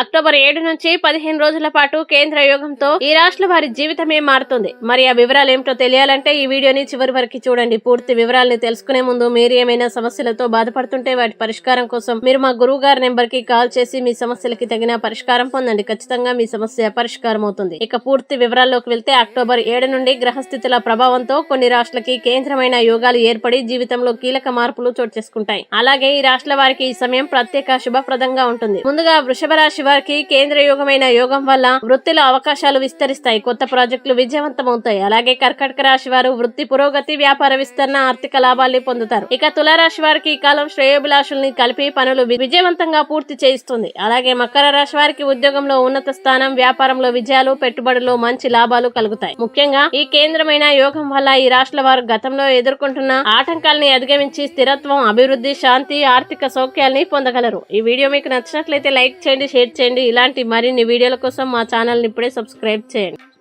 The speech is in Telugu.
అక్టోబర్ ఏడు నుంచి పదిహేను రోజుల పాటు కేంద్ర యోగంతో ఈ రాష్ట్ర వారి జీవితమే మారుతుంది. మరి ఆ వివరాలు ఏమిటో తెలియాలంటే ఈ వీడియోని చివరి వరకు చూడండి. పూర్తి వివరాలను తెలుసుకునే ముందు మీరు ఏమైనా సమస్యలతో బాధపడుతుంటే వాటి పరిష్కారం కోసం మీరు మా గురువు గారి నెంబర్కి కాల్ చేసి మీ సమస్యలకి తగిన పరిష్కారం పొందండి. ఖచ్చితంగా మీ సమస్య పరిష్కారం అవుతుంది. ఇక పూర్తి వివరాల్లోకి వెళ్తే అక్టోబర్ ఏడు నుండి గ్రహస్థితుల ప్రభావంతో కొన్ని రాష్ట్రాలకి కేంద్రమైన యోగాలు ఏర్పడి జీవితంలో కీలక మార్పులు చోటు చేసుకుంటాయి. అలాగే ఈ రాష్ట్ర వారికి ఈ సమయం ప్రత్యేక శుభప్రదంగా ఉంటుంది. ముందుగా వృషభ రాశి వారికి కేంద్ర యోగమైన యోగం వల్ల వృత్తిలో అవకాశాలు విస్తరిస్తాయి. కొత్త ప్రాజెక్టులు విజయవంతమవుతాయి. అలాగే కర్కటక రాశి వారు వృత్తి పురోగతి వ్యాపార విస్తరణ ఆర్థిక లాభాల్ని పొందుతారు. ఇక తులారాశి వారికి ఈ కాలం శ్రేయోభిలాషుల్ని కలిపి పనులు విజయవంతంగా పూర్తి చేయిస్తుంది. అలాగే మకర రాశి వారికి ఉద్యోగంలో ఉన్నత స్థానం వ్యాపారంలో విజయాలు పెట్టుబడులు మంచి లాభాలు కలుగుతాయి. ముఖ్యంగా ఈ కేంద్రమైన యోగం వల్ల ఈ రాష్ట్రాల వారు గతంలో ఎదుర్కొంటున్న ఆటంకాల్ని అధిగమించి స్థిరత్వం అభివృద్ధి శాంతి ఆర్థిక సౌఖ్యాల్ని పొందగలరు. ఈ వీడియో మీకు నచ్చినట్లయితే లైక్ చేయండి షేర్ చేయండి. ఇలాంటి మరిన్ని వీడియోల కోసం మా ఛానల్ని ఇప్పుడే సబ్స్క్రైబ్ చేయండి.